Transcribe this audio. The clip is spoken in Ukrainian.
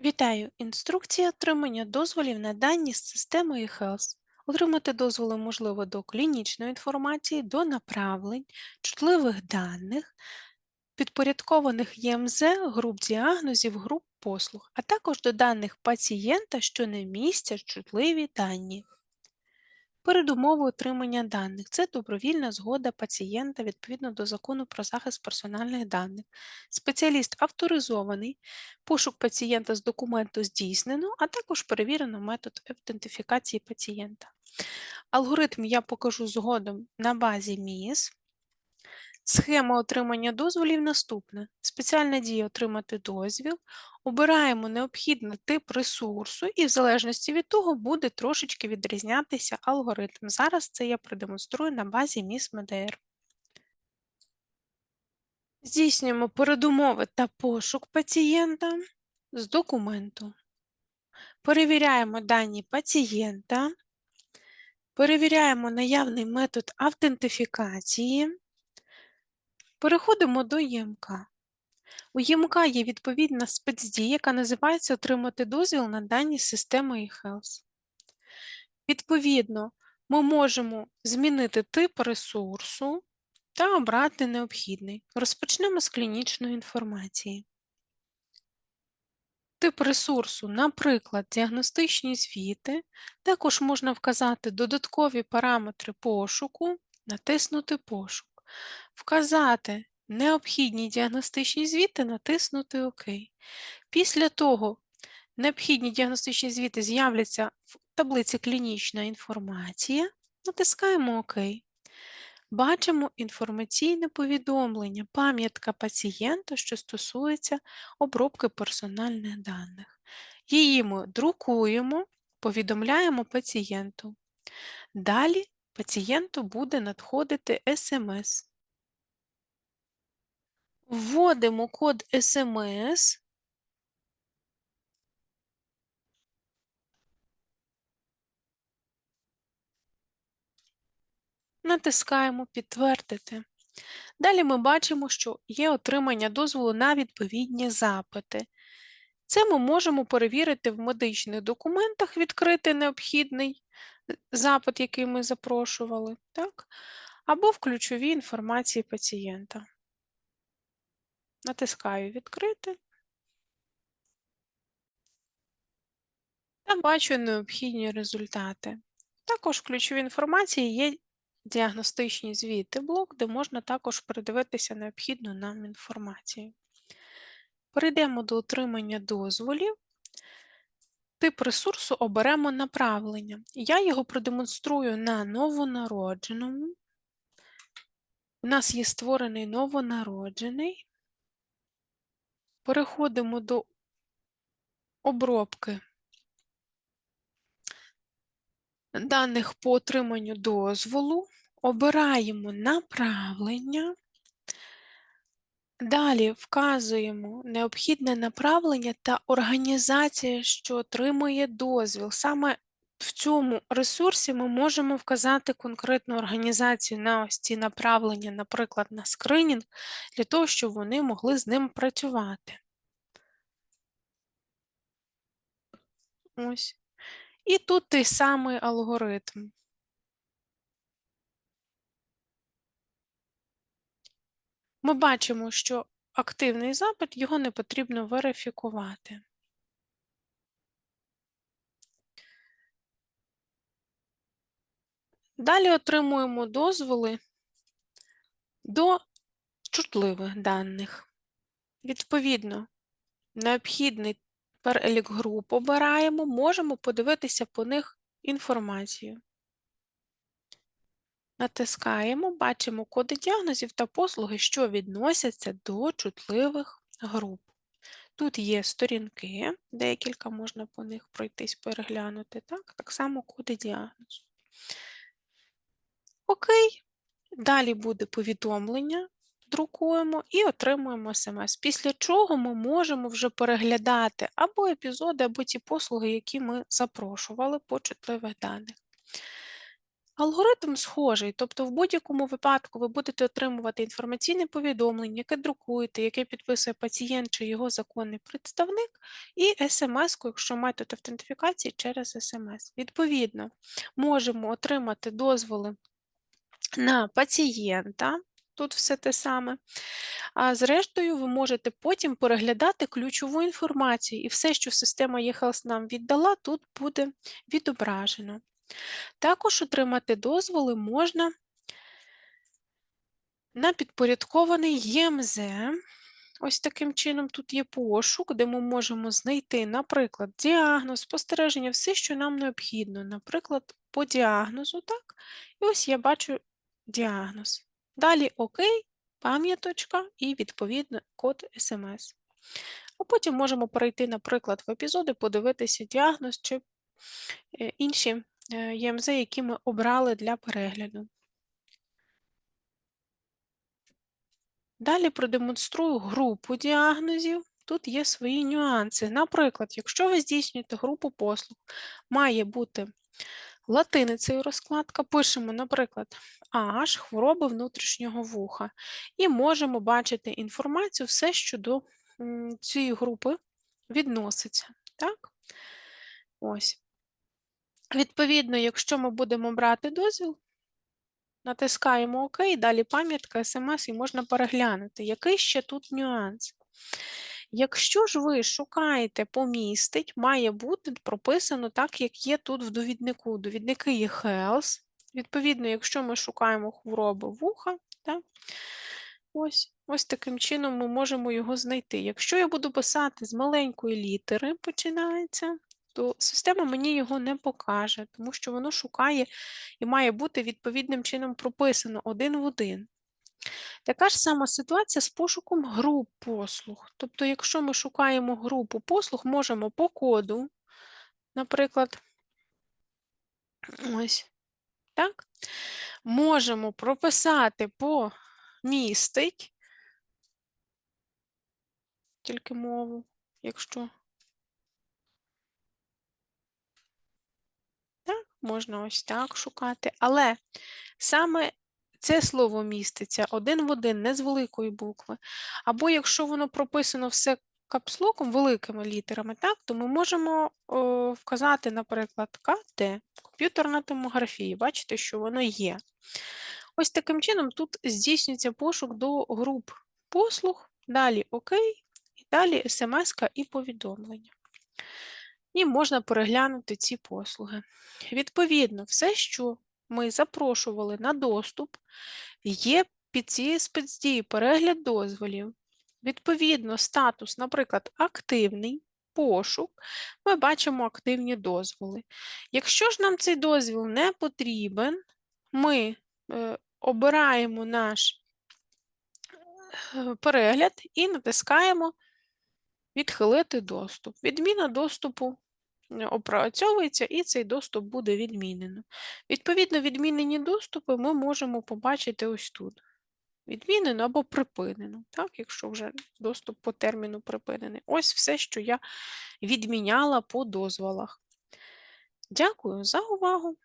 Вітаю! Інструкція отримання дозволів на дані з системи eHealth. Отримати дозволи можливо до клінічної інформації, до направлень, чутливих даних, підпорядкованих ЄМЗ, груп діагнозів, груп послуг, а також до даних пацієнта, що не містять чутливі дані. Передумови отримання даних це добровільна згода пацієнта відповідно до закону про захист персональних даних. Спеціаліст авторизований, пошук пацієнта з документу здійснено, а також перевірено метод ідентифікації пацієнта. Алгоритм я покажу згодом на базі МІС. Схема отримання дозволів наступна: спеціальна дія отримати дозвіл, обираємо необхідний тип ресурсу, і в залежності від того буде трошечки відрізнятися алгоритм. Зараз це я продемонструю на базі МДР. Здійснюємо передумови та пошук пацієнта з документу. Перевіряємо дані пацієнта, перевіряємо наявний метод автентифікації. Переходимо до ЄМК. У ЄМК є відповідна спецдія, яка називається Отримати дозвіл на дані системи eHealth. Відповідно, ми можемо змінити тип ресурсу та обрати необхідний. Розпочнемо з клінічної інформації. Тип ресурсу, наприклад, діагностичні звіти, також можна вказати додаткові параметри пошуку, натиснути Пошук, вказати необхідні діагностичні звіти, натиснути ОК. Після того необхідні діагностичні звіти з'являться в таблиці клінічна інформація, натискаємо ОК. Бачимо інформаційне повідомлення, пам'ятка пацієнта, що стосується обробки персональних даних. Її ми друкуємо, повідомляємо пацієнту. Далі пацієнту буде надходити СМС. Вводимо код СМС. Натискаємо Підтвердити. Далі ми бачимо, що є отримання дозволу на відповідні запити. Це ми можемо перевірити в медичних документах, відкрити необхідний е, запит, який ми запрошували, так? або в ключовій інформації пацієнта. Натискаю Відкрити та бачу необхідні результати. Також в ключовій інформації є діагностичні звіти, блок, де можна також передивитися необхідну нам інформацію. Перейдемо до отримання дозволів. Тип ресурсу оберемо направлення. Я його продемонструю на новонародженому. У нас є створений новонароджений. Переходимо до обробки даних по отриманню дозволу, обираємо направлення. Далі вказуємо необхідне направлення та організація, що отримує дозвіл. Саме в цьому ресурсі ми можемо вказати конкретну організацію на ось ці направлення, наприклад, на скринінг, для того, щоб вони могли з ним працювати. Ось. І тут той самий алгоритм. Ми бачимо, що активний запит, його не потрібно верифікувати. Далі отримуємо дозволи до чутливих даних. Відповідно, необхідний перелік груп обираємо, можемо подивитися по них інформацію. Натискаємо, бачимо коди діагнозів та послуги, що відносяться до чутливих груп. Тут є сторінки, декілька можна по них пройтись, переглянути, так, так само коди діагнозу. Окей, далі буде повідомлення, друкуємо і отримуємо смс. Після чого ми можемо вже переглядати або епізоди, або ті послуги, які ми запрошували по чутливих даних. Алгоритм схожий, тобто в будь-якому випадку ви будете отримувати інформаційне повідомлення, яке друкуєте, яке підписує пацієнт чи його законний представник, і смс-ку, якщо метод автентифікації через смс. Відповідно, можемо отримати дозволи на пацієнта, тут все те саме. А зрештою, ви можете потім переглядати ключову інформацію, і все, що система eHealth нам віддала, тут буде відображено. Також отримати дозволи можна на підпорядкований ЄМЗ. Ось таким чином тут є пошук, де ми можемо знайти, наприклад, діагноз, спостереження, все, що нам необхідно, наприклад, по діагнозу, так? І ось я бачу діагноз. Далі ОК, пам'яточка і, відповідно, код СМС. А потім можемо перейти, наприклад, в епізоди, подивитися діагноз чи е, інші е, ЄМЗ, які ми обрали для перегляду. Далі продемонструю групу діагнозів. Тут є свої нюанси. Наприклад, якщо ви здійснюєте групу послуг, має бути латиницею розкладка, пишемо, наприклад, аж хвороби внутрішнього вуха, і можемо бачити інформацію, все, що до цієї групи відноситься. Так? Ось. Відповідно, якщо ми будемо брати дозвіл, натискаємо ОК, далі пам'ятка, смс, і можна переглянути. Який ще тут нюанс? Якщо ж ви шукаєте помістить, має бути прописано так, як є тут в довіднику. Довідники є health. Відповідно, якщо ми шукаємо хвороби вуха, так, ось, ось таким чином ми можемо його знайти. Якщо я буду писати з маленької літери, починається, то система мені його не покаже, тому що воно шукає і має бути відповідним чином прописано один в один. Така ж сама ситуація з пошуком груп послуг. Тобто, якщо ми шукаємо групу послуг, можемо по коду, наприклад, ось, так, можемо прописати по містить, тільки мову, якщо. Так, можна ось так шукати, але саме це слово міститься один в один, не з великої букви. Або якщо воно прописано все капслоком, великими літерами, так, то ми можемо о, вказати, наприклад, КТ, комп'ютерна томографія. Бачите, що воно є. Ось таким чином тут здійснюється пошук до груп послуг, далі ОК, і далі смс і повідомлення. І можна переглянути ці послуги. Відповідно, все, що ми запрошували на доступ, є під цією спецдією перегляд дозволів. Відповідно, статус, наприклад, активний пошук, ми бачимо активні дозволи. Якщо ж нам цей дозвіл не потрібен, ми е, обираємо наш е, перегляд і натискаємо Відхилити доступ. Відміна доступу опрацьовується і цей доступ буде відмінено. Відповідно, відмінені доступи ми можемо побачити ось тут. Відмінено або припинено, так, якщо вже доступ по терміну припинений. Ось все, що я відміняла по дозволах. Дякую за увагу!